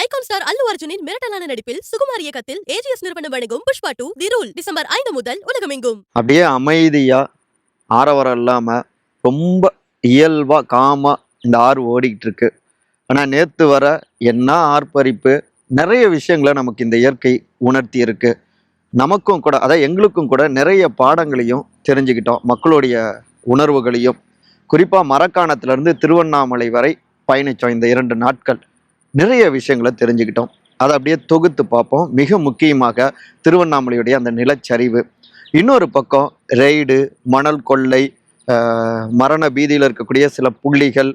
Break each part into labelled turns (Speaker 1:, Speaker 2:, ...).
Speaker 1: Icon star அல்லு அர்ஜுனின் மிரட்டலான நடிப்பில் சுகுமார் இயக்கத்தில் AGS நிறுவனம் வழங்கும் Pushpa two the rule December ஐந்து முதல் உலகமெங்கும்.
Speaker 2: அப்படியே அமைதியா ஆரவாரம் இல்லாம ரொம்ப இயல்பா காமா இந்த ஆறு ஓடிக்கிட்டு இருக்கு. ஆனா நேத்து வர என்ன ஆர்ப்பரிப்பு நிறைய விஷயங்களை நமக்கு இந்த இயற்கை உணர்த்தி இருக்கு. நமக்கும் கூட அதாவது எங்களுக்கும் கூட நிறைய பாடங்களையும் தெரிஞ்சுக்கிட்டோம். மக்களுடைய உணர்வுகளையும். குறிப்பாக மரக்காணத்திலிருந்து திருவண்ணாமலை வரை பயணித்தோம் இந்த இரண்டு நாட்கள். நிறைய விஷயங்களை தெரிஞ்சுக்கிட்டோம். அதை அப்படியே தொகுத்து பார்ப்போம். மிக முக்கியமாக திருவண்ணாமலையுடைய அந்த நிலச்சரிவு. இன்னொரு பக்கம் ரெய்டு மணல் கொள்ளை மரண பீதியில் இருக்கக்கூடிய சில புள்ளிகள்.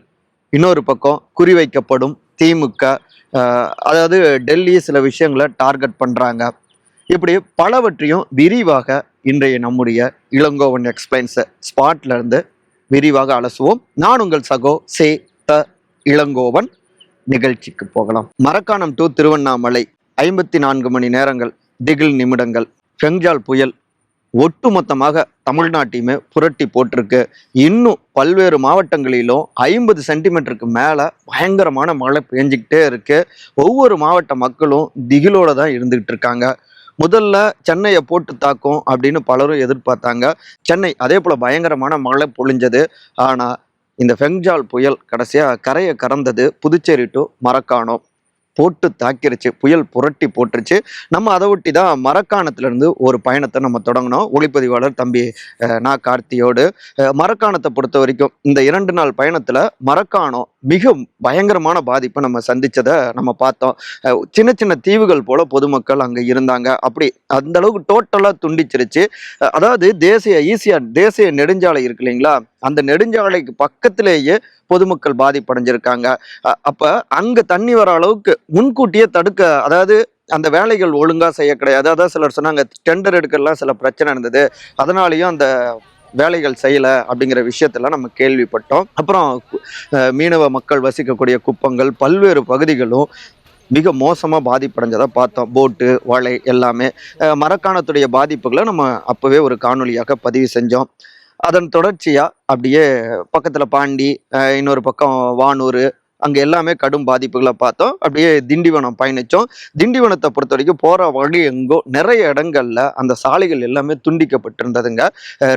Speaker 2: இன்னொரு பக்கம் குறிவைக்கப்படும் திமுக. அதாவது டெல்லி சில விஷயங்களை டார்கெட் பண்ணுறாங்க இப்படி பலவற்றையும் விரிவாக இன்றைய நம்முடைய இளங்கோவன் எக்ஸ்பிளைன்ஸை ஸ்பாட்லேருந்து விரிவாக அலசுவோம். நான் உங்கள் சகோ சே த இளங்கோவன். நிகழ்ச்சிக்கு போகலாம். மரக்காணம் டு திருவண்ணாமலை ஐம்பத்தி நான்கு மணி நேரங்கள் திகில் நிமிடங்கள். ஃபெங்ஜால் புயல். ஒட்டுமொத்தமாக தமிழ்நாட்டையுமே புரட்டி போட்டிருக்கு. இன்னும் பல்வேறு மாவட்டங்களிலும் ஐம்பது சென்டிமீட்டருக்கு மேலே பயங்கரமான மழை பெஞ்சிக்கிட்டே இருக்கு. ஒவ்வொரு மாவட்ட மக்களும் திகிலோட தான் இருந்துகிட்டு இருக்காங்க. முதல்ல சென்னையை போட்டு தாக்கும் அப்படின்னு பலரும் எதிர்பார்த்தாங்க. சென்னை அதே போல் பயங்கரமான மழை பொழிஞ்சது. ஆனால் இந்த ஃபெங்ஜால் புயல் கடைசியாக கரையை கறந்தது புதுச்சேரி டு மரக்காணம். போட்டு தாக்கிருச்சு புயல் புரட்டி போட்டுருச்சு. நம்ம அதை ஒட்டி தான் மரக்காணத்துலேருந்து ஒரு பயணத்தை நம்ம தொடங்கினோம். ஒளிப்பதிவாளர் தம்பி நா கார்த்தியோடு. மரக்காணத்தை பொறுத்த வரைக்கும் இந்த இரண்டு நாள் பயணத்தில் மரக்காணம் மிக பயங்கரமான பாதிப்பை நம்ம சந்தித்ததை நம்ம பார்த்தோம். சின்ன சின்ன தீவுகள் போல் பொதுமக்கள் அங்கே இருந்தாங்க. அப்படி அந்த அளவுக்கு டோட்டலாக துண்டிச்சிருச்சு. அதாவது தேசிய ஈஸியா தேசிய நெடுஞ்சாலை இருக்கு இல்லைங்களா? அந்த நெடுஞ்சாலைக்கு பக்கத்திலேயே பொதுமக்கள் பாதிப்படைஞ்சிருக்காங்க. அப்போ அங்கே தண்ணி வர அளவுக்கு முன்கூட்டியே தடுக்க அதாவது அந்த வேலைகள் ஒழுங்காக செய்ய கிடையாது. அதான் சிலர் சொன்னாங்க டெண்டர் எடுக்கலாம் சில பிரச்சனை இருந்தது. அதனாலையும் அந்த வேலைகள் செய்யலை அப்படிங்கிற விஷயத்தெல்லாம் நம்ம கேள்விப்பட்டோம். அப்புறம் மீனவ மக்கள் வசிக்கக்கூடிய குப்பங்கள் பல்வேறு பகுதிகளும் மிக மோசமாக பாதிப்படைஞ்சதை பார்த்தோம். போட்டு வலை எல்லாமே. மரக்காணத்துடைய பாதிப்புகளை நம்ம அப்போவே ஒரு காணொலியாக பதிவு செஞ்சோம். அதன் தொடர்ச்சியாக அப்படியே பக்கத்தில் பாண்டி இன்னொரு பக்கம் வானூர் அங்க எல்லாமே கடும் பாதிப்புகளை பார்த்தோம். அப்படியே திண்டிவனம் பயணிச்சோம். திண்டிவனத்தை பொறுத்த வரைக்கும் போற வழி எங்கோ நிறைய இடங்கள்ல அந்த சாலைகள் எல்லாமே துண்டிக்கப்பட்டிருந்ததுங்க.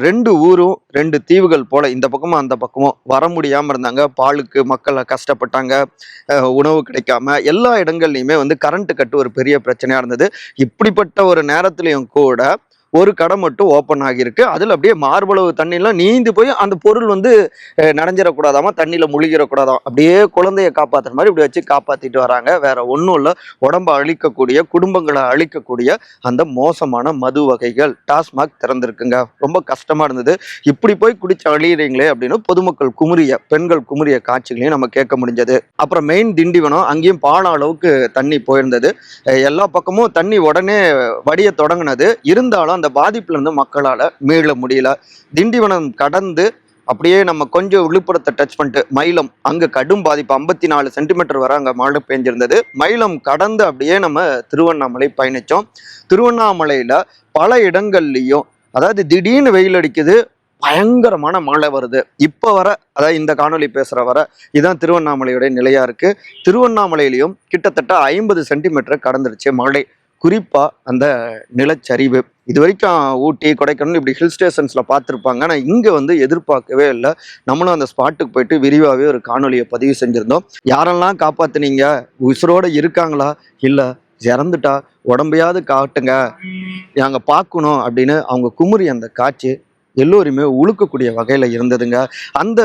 Speaker 2: ரெண்டு ஊரும் ரெண்டு தீவுகள் போல இந்த பக்கமும் அந்த பக்கமும் வர முடியாம இருந்தாங்க. பாலுக்கு மக்கள் கஷ்டப்பட்டாங்க. உணவு கிடைக்காம எல்லா இடங்கள்லையுமே வந்து கரண்ட் கட்டு ஒரு பெரிய பிரச்சனையா இருந்தது. இப்படிப்பட்ட ஒரு நேரத்திலையும் கூட ஒரு கடை மட்டும் ஓப்பன் ஆகியிருக்கு. அதில் அப்படியே மார்பளவு தண்ணியெலாம் நீந்து போய் அந்த பொருள் வந்து நனைஞ்சிடக்கூடாதாமா? தண்ணியில் முழுகிடக்கூடாதாம் அப்படியே குழந்தைய காப்பாற்றுற மாதிரி இப்படி வச்சு காப்பாற்றிட்டு வராங்க. வேற ஒன்றும் இல்லை. உடம்பை அழிக்கக்கூடிய குடும்பங்களை அழிக்கக்கூடிய அந்த மோசமான மது வகைகள் டாஸ்மாக் திறந்திருக்குங்க. ரொம்ப கஷ்டமாக இருந்தது. இப்படி போய் குடிச்சு அழியிறீங்களே அப்படின்னு பொதுமக்கள் குமுறிய பெண்கள் குமுறிய காட்சிகளையும் நம்ம கேட்க முடிஞ்சது. அப்புறம் மெயின் திண்டிவனம் அங்கேயும் பாலம் அளவுக்கு தண்ணி போயிருந்தது. எல்லா பக்கமும் தண்ணி உடனே வடிய தொடங்கினது. இருந்தாலும் அந்த பாதிப்புல இருந்து மக்களால மீள முடியல. திண்டிவனம் கடந்து அப்படியே நம்ம கொஞ்சம் விழுப்புரத்தை டச் பண்ணிட்டு மயிலம் அங்கே கடும் பாதிப்பு ஐம்பத்தி நாலு சென்டிமீட்டர் வரை அங்க மழை பெஞ்சிருந்தது. மயிலம் கடந்து அப்படியே நம்ம திருவண்ணாமலை பயணிச்சோம். திருவண்ணாமலையில பல இடங்கள்லையும் அதாவது திடீர்னு வெயில் அடிக்குது பயங்கரமான மழை வருது. இப்போ வர அதாவது இந்த காணொளி பேசுற வர இதுதான் திருவண்ணாமலையோட நிலையா இருக்கு. திருவண்ணாமலையிலையும் கிட்டத்தட்ட ஐம்பது சென்டிமீட்டர் கடந்துருச்சு மழை. குறிப்பாக அந்த நிலச்சரிவு. இது வரைக்கும் ஊட்டி கொடைக்கானல் இப்படி ஹில் ஸ்டேஷன்ஸில் பார்த்துருப்பாங்க. ஆனால் இங்கே வந்து எதிர்பார்க்கவே இல்லை. நம்மளும் அந்த ஸ்பாட்டுக்கு போயிட்டு விரிவாகவே ஒரு காணொலியை பதிவு செஞ்சுருந்தோம். யாரெல்லாம் காப்பாற்றுனீங்க உசுரோடு இருக்காங்களா? இல்லை இறந்துட்டா? உடம்பையாவது காட்டுங்க. நாங்கள் பார்க்கணும் அப்படின்னு அவங்க குமுறி அந்த காட்சி எல்லோருமே உழுக்கக்கூடிய வகையில் இருந்ததுங்க. அந்த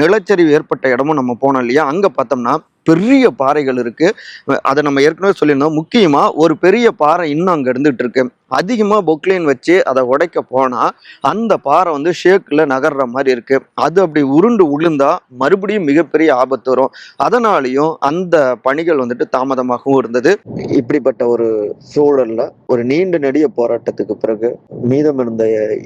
Speaker 2: நிலச்சரிவு ஏற்பட்ட இடமும் நம்ம போனோம் இல்லையா? அங்கே பார்த்தோம்னா பெரிய பாறைகள் இருக்குது அதை நம்ம ஏற்கனவே சொல்லியிருந்தோம். முக்கியமாக ஒரு பெரிய பாறை இன்னும் அங்கே இருந்துகிட்டு இருக்கு. அதிகமாக பொக்லைன் வச்சு அதை உடைக்க போனால் அந்த பாறை வந்து ஷேக்கில் நகர்ற மாதிரி இருக்குது அது அப்படி உருண்டு உளுந்தால் மறுபடியும் மிகப்பெரிய ஆபத்து வரும். அதனாலையும் அந்த பணிகள் வந்துட்டு தாமதமாகவும் இருந்தது. இப்படிப்பட்ட ஒரு சூழலில் ஒரு நீண்ட நெடிய போராட்டத்துக்கு பிறகு மீதம் இருந்த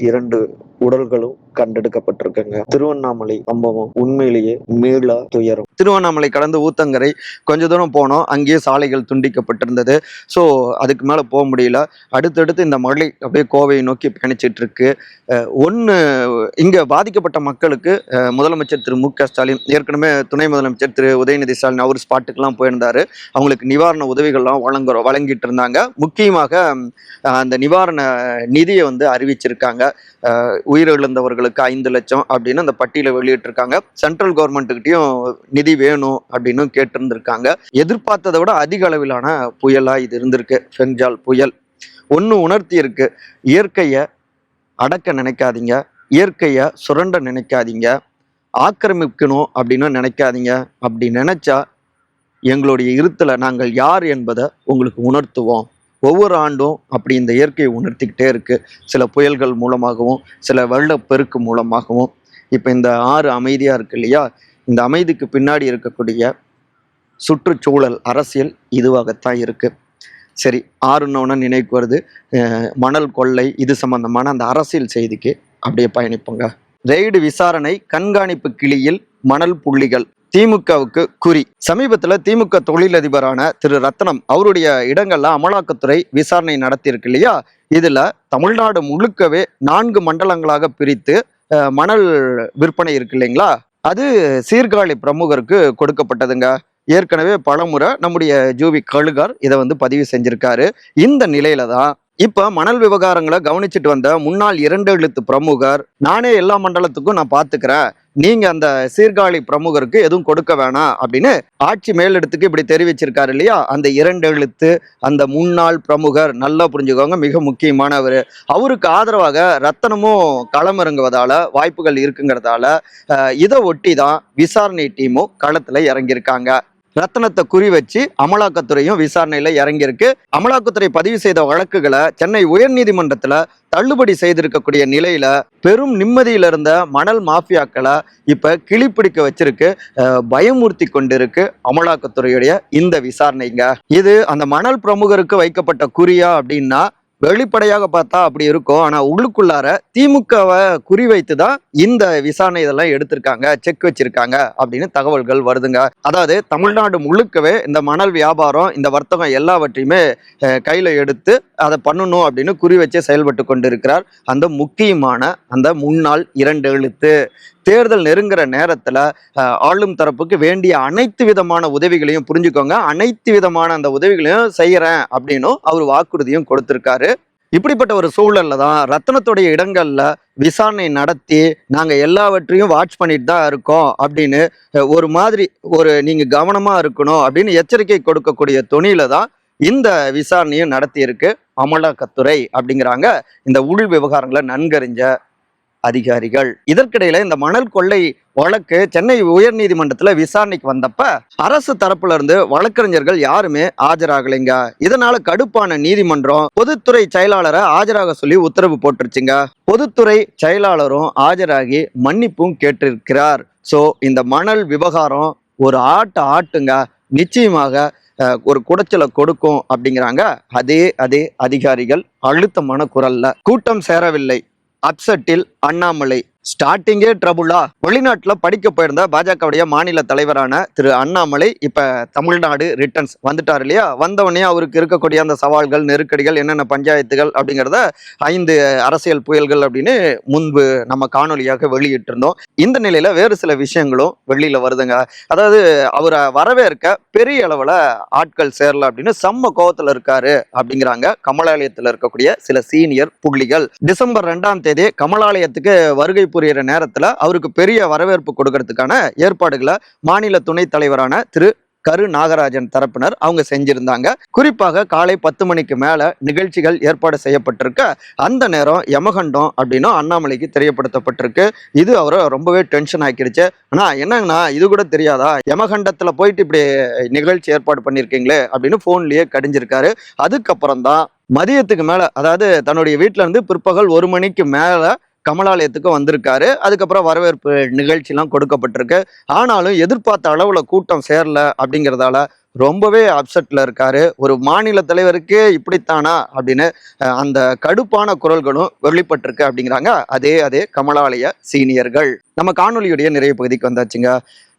Speaker 2: இரண்டு உடல்களும் கண்டெடுக்கப்பட்டிருக்குங்க. திருவண்ணாமலை சம்பவம் உண்மையிலேயே மீளா துயரம். திருவண்ணாமலை கடந்து ஊத்தங்கரை கொஞ்ச தூரம் போனோம். அங்கேயே சாலைகள் துண்டிக்கப்பட்டிருந்தது. ஸோ அதுக்கு மேலே போக முடியல. அடுத்தடுத்து இந்த மழை அப்படியே கோவையை நோக்கி பயணிச்சிட்டு இருக்கு ஒன்று இங்கே பாதிக்கப்பட்ட மக்களுக்கு முதலமைச்சர் திரு மு க ஸ்டாலின் ஏற்கனவே துணை முதலமைச்சர் திரு உதயநிதி ஸ்டாலின் அவர் ஸ்பாட்டுக்கெல்லாம் போயிருந்தாரு. அவங்களுக்கு நிவாரண உதவிகள்லாம் வழங்குறோம் வழங்கிட்டு இருந்தாங்க முக்கியமாக அந்த நிவாரண நிதியை வந்து அறிவிச்சிருக்காங்க. அஹ், உயிரிழந்தவர்களுக்கு ஐந்து லட்சம் அப்படின்னு அந்த பட்டியலை வெளியிட்டிருக்காங்க. சென்ட்ரல் கவர்மெண்ட்டுக்கிட்டையும் நிதி வேணும் அப்படின்னு கேட்டிருந்திருக்காங்க. எதிர்பார்த்ததை விட அதிக அளவிலான புயலா இது இருந்திருக்கு. ஃபென்ஜால் புயல். ஒன்று உணர்த்தி இருக்கு இயற்கையை அடக்க நினைக்காதீங்க. இயற்கையை சுரண்ட நினைக்காதீங்க. ஆக்கிரமிக்கணும் அப்படின்னு நினைக்காதீங்க. அப்படி நினைச்சா எங்களுடைய இருத்தில் நாங்கள் யார் என்பதை உங்களுக்கு உணர்த்துவோம். ஒவ்வொரு ஆண்டும் அப்படி இந்த இயற்கையை உணர்த்திக்கிட்டே இருக்கு. சில புயல்கள் மூலமாகவும் சில வெள்ளப்பெருக்கு மூலமாகவும். இப்போ இந்த ஆறு அமைதியாக இருக்கு இல்லையா? இந்த அமைதிக்கு பின்னாடி இருக்கக்கூடிய சுற்றுச்சூழல் அரசியல் இதுவாகத்தான் இருக்குது சரி ஆறுன்னொன்னு நினைவுக்கு வருது. மணல் கொள்ளை இது சம்பந்தமான அந்த அரசியல் செய்திக்கு அப்படியே பயணிப்போங்க. ரெய்டு விசாரணை கண்காணிப்பு கிளியில் மணல் புள்ளிகள். திமுகவுக்கு குறி. சமீபத்தில் திமுக தொழிலதிபரான திரு ரத்னம் அவருடைய இடங்கள்ல அமலாக்கத்துறை விசாரணை நடத்தியிருக்கு இல்லையா? இதுல தமிழ்நாடு முழுக்கவே நான்கு மண்டலங்களாக பிரித்து மணல் விற்பனை இருக்கு இல்லைங்களா? அது சீர்காழி பிரமுகருக்கு கொடுக்கப்பட்டதுங்க. ஏற்கனவே பலமுறை நம்முடைய ஜூவி கழுகார் இதை வந்து பதிவு செஞ்சிருக்காரு. இந்த நிலையில தான் இப்ப மணல் விவகாரங்களை கவனிச்சுட்டு வந்த முன்னாள் இரண்டு எழுத்து பிரமுகர் நானே எல்லா மண்டலத்துக்கும் நான் பாத்துக்கிறேன். நீங்க அந்த சீர்காழி பிரமுகருக்கு எதுவும் கொடுக்க வேணாம் அப்படின்னு ஆட்சி மேலிடத்துக்கு இப்படி தெரிவிச்சிருக்காரு இல்லையா? அந்த இரண்டு எழுத்து அந்த முன்னாள் பிரமுகர் நல்லா புரிஞ்சுக்கோங்க மிக முக்கியமானவர். அவருக்கு ஆதரவாக ரத்தனமும் களமிறங்குவதால வாய்ப்புகள் இருக்குங்கிறதால இதை ஒட்டி தான் விசாரணை டீமும் களத்துல இறங்கியிருக்காங்க. ரத்தனத்தை குறி வச்சு அமலாக்கத்துறையும் விசாரணையில இறங்கியிருக்கு. அமலாக்கத்துறை பதிவு செய்த வழக்குகளை சென்னை உயர்நீதிமன்றத்துல தள்ளுபடி செய்திருக்கக்கூடிய நிலையில பெரும் நிம்மதியில இருந்த மணல் மாஃபியாக்களை இப்ப கிளிப்பிடிக்க வச்சிருக்கு. பயமூர்த்தி கொண்டிருக்கு அமலாக்கத்துறையுடைய இந்த விசாரணைங்க. இது அந்த மணல் பிரமுகருக்கு வைக்கப்பட்ட குறியா அப்படின்னா வெளிப்படையாக பார்த்தா அப்படி இருக்கும். ஆனால் உள்ளுக்குள்ளார திமுகவை குறிவைத்து தான் இந்த விசாரணை இதெல்லாம் எடுத்திருக்காங்க செக் வச்சிருக்காங்க அப்படின்னு தகவல்கள் வருதுங்க. அதாவது தமிழ்நாடு முழுக்கவே இந்த மணல் வியாபாரம் இந்த வர்த்தகம் எல்லாவற்றையுமே கையில் எடுத்து அதை பண்ணணும் அப்படின்னு குறி வச்சு செயல்பட்டு கொண்டிருக்கிறார். அந்த முக்கியமான அந்த முன்னாள் இரண்டு எழுத்து தேர்தல் நெருங்குற நேரத்துல ஆளும் தரப்புக்கு வேண்டிய அனைத்து விதமான உதவிகளையும் புரிஞ்சுக்கோங்க. அனைத்து விதமான அந்த உதவிகளையும் செய்யறேன் அப்படின்னும் அவர் வாக்குறுதியும் கொடுத்திருக்காரு. இப்படிப்பட்ட ஒரு சூழல்ல தான் ரத்தனத்துடைய இடங்கள்ல விசாரணை நடத்தி நாங்க எல்லாவற்றையும் வாட்ச் பண்ணிட்டு தான் இருக்கோம் அப்படின்னு ஒரு மாதிரி ஒரு நீங்க கவனமா இருக்கணும் அப்படின்னு எச்சரிக்கை கொடுக்கக்கூடிய துணியில தான் இந்த விசாரணையும் நடத்தியிருக்கு. அமலாக்கத்துறை அப்படிங்கிறாங்க. இந்த உள் விவகாரங்களை நன்கறிஞ்ச அதிகாரிகள். இதற்கிடையில இந்த மணல் கொள்ளை வழக்கு சென்னை உயர்நீதிமன்றத்துல விசாரணைக்கு வந்தப்ப அரசு தரப்புல இருந்து வழக்கறிஞர்கள் யாருமே ஆஜராகலைங்க. இதனால கடுப்பான நீதிமன்றம் பொதுத்துறை செயலாளரை ஆஜராக சொல்லி உத்தரவு போட்டுருச்சுங்க. பொதுத்துறை செயலாளரும் ஆஜராகி மன்னிப்பும் கேட்டிருக்கிறார். சோ இந்த மணல் விவகாரம் ஒரு ஆட்டு ஆட்டுங்க. நிச்சயமாக ஒரு குடைச்சலை கொடுக்கும் அப்படிங்கிறாங்க. அதே அதே அதிகாரிகள் அழுத்தமான குரல்ல. கூட்டம் சேரவில்லை. அப்செட்டில் அண்ணாமலை ஸ்டார்டிங்கே ட்ரபுளா. வெளிநாட்டில் படிக்க போயிருந்த பாஜகவுடைய மாநில தலைவரான திரு அண்ணாமலை இப்போ தமிழ்நாடு ரிட்டர்ன்ஸ் வந்துட்டார் இல்லையா? வந்தவொடனே அவருக்கு இருக்கக்கூடிய அந்த சவால்கள் நெருக்கடிகள் என்னென்ன பஞ்சாயத்துகள் அப்படிங்கிறத ஐந்து அரசியல் புயல்கள் அப்படின்னு முன்பு நம்ம காணொலியாக வெளியிட்டிருந்தோம். இந்த நிலையில் வேறு சில விஷயங்களும் வெளியில் வருதுங்க. அதாவது அவரை வரவேற்க பெரிய அளவில் ஆட்கள் சேரல அப்படின்னு செம்ம கோவத்தில் இருக்காரு அப்படிங்கிறாங்க. கமலாலயத்தில் இருக்கக்கூடிய சில சீனியர் புள்ளிகள். டிசம்பர் ரெண்டாம் தேதி கமலாலயத்துக்கு வருகை புரியிற நேரத்தில் அவருக்கு பெரிய வரவேற்பு கொடுக்கறதுக்கான ஏற்பாடுகளை மாநில துணைத் தலைவரான திரு. கரு. நாகராஜன் தரப்பினர் அவங்க செஞ்சிருந்தாங்க. குறிப்பாக காலை பத்து மணிக்கு மேல நிகழ்ச்சிகள் ஏற்பாடு செய்யப்பட்டிருக்க அந்த நேரம் யமகண்டம் அப்படின்னும் அண்ணாமலைக்கு தெரியப்படுத்தப்பட்டிருக்கு. இது அவரை ரொம்பவே டென்ஷன் ஆக்கிடுச்சு. ஆனா என்னங்கண்ணா இது கூட தெரியாதா? யமகண்டத்துல போயிட்டு இப்படி நிகழ்ச்சி ஏற்பாடு பண்ணியிருக்கீங்களே அப்படின்னு போன்லயே கடிஞ்சிருக்காரு. அதுக்கப்புறம் தான் மதியத்துக்கு மேலே அதாவது தன்னுடைய வீட்டில் இருந்து பிற்பகல் ஒரு மணிக்கு மேலே கமலாலயத்துக்கு வந்திருக்காரு. அதுக்கப்புறம் வரவேற்பு நிகழ்ச்சிலாம் கொடுக்கப்பட்டிருக்கு. ஆனாலும் எதிர்பார்த்த அளவில் கூட்டம் சேரல அப்படிங்கிறதால ரொம்பவே அப்செட்டில் இருக்காரு. ஒரு மாநில தலைவருக்கே இப்படித்தானா அப்படின்னு அந்த கடுப்பான குரல்களும் வெளிப்பட்டிருக்கு அப்படிங்கிறாங்க. அதே அதே கமலாலய சீனியர்கள். நம்ம காணொலியுடைய நிறைய பகுதிக்கு வந்தாச்சுங்க.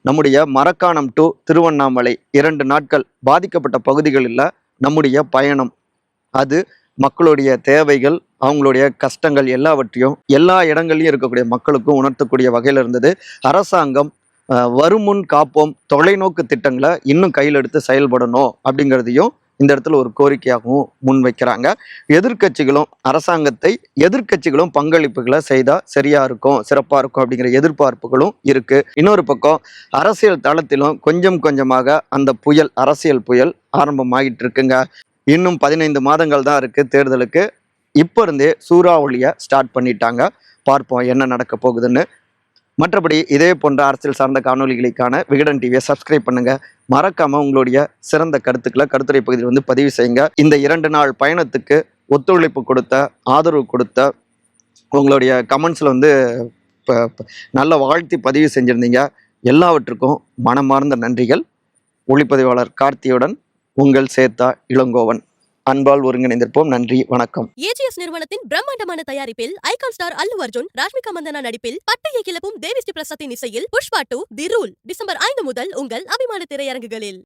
Speaker 2: நம்முடைய மரக்காணம் டு திருவண்ணாமலை இரண்டு நாட்கள் பாதிக்கப்பட்ட பகுதிகளில் நம்முடைய பயணம். அது மக்களுடைய தேவைகள் அவங்களுடைய கஷ்டங்கள் எல்லாவற்றையும் எல்லா இடங்கள்லையும் இருக்கக்கூடிய மக்களுக்கும் உணர்த்தக்கூடிய வகையில் இருந்தது. அரசாங்கம் வருமுன் காப்போம் தொலைநோக்கு திட்டங்களை இன்னும் கையில் எடுத்து செயல்படணும் அப்படிங்கிறதையும் இந்த இடத்துல ஒரு கோரிக்கையாகவும் முன்வைக்கிறாங்க. எதிர்க்கட்சிகளும் அரசாங்கத்தை எதிர்க்கட்சிகளும் பங்களிப்புகளை செய்தால் சரியா இருக்கும் சிறப்பாக இருக்கும் அப்படிங்கிற எதிர்பார்ப்புகளும் இருக்கு. இன்னொரு பக்கம் அரசியல் தளத்திலும் கொஞ்சம் கொஞ்சமாக அந்த புயல் அரசியல் புயல் ஆரம்பமாகிட்டு இருக்குங்க. இன்னும் பதினைந்து மாதங்கள் தான் இருக்குது தேர்தலுக்கு. இப்போ இருந்தே சூறாவளியை ஸ்டார்ட் பண்ணிட்டாங்க. பார்ப்போம் என்ன நடக்க போகுதுன்னு. மற்றபடி இதே போன்ற அரசியல் சார்ந்த காணொலிகளுக்கான விகடன் டிவியை சப்ஸ்கிரைப் பண்ணுங்க. மறக்காம உங்களுடைய சிறந்த கருத்துக்களை கருத்துரை பகுதியில் வந்து பதிவு செய்யுங்க. இந்த இரண்டு நாள் பயணத்துக்கு ஒத்துழைப்பு கொடுத்த ஆதரவு கொடுத்த உங்களுடைய கமெண்ட்ஸில் வந்து இப்போ நல்ல வாழ்த்தி பதிவு செஞ்சுருந்தீங்க. எல்லாவற்றுக்கும் மனமார்ந்த நன்றிகள். ஒளிப்பதிவாளர் கார்த்தியுடன் உங்கள் சேத்தா இளங்கோவன். அன்பால் ஒருங்கிணைந்திருப்போம். நன்றி வணக்கம்.
Speaker 1: ஏஜிஎஸ் நிறுவனத்தின் பிரம்மாண்டமான தயாரிப்பில் ஐகான் ஸ்டார் அல்லு அர்ஜுன் ராஷ்மிகா மந்தனா நடிப்பில் பட்டையை கிளப்பும் தேவிஸ்ரீ பிரசாத்தின் இசையில் Pushpa two the rule December ஐந்து முதல் உங்கள் அபிமான திரையரங்குகளில்.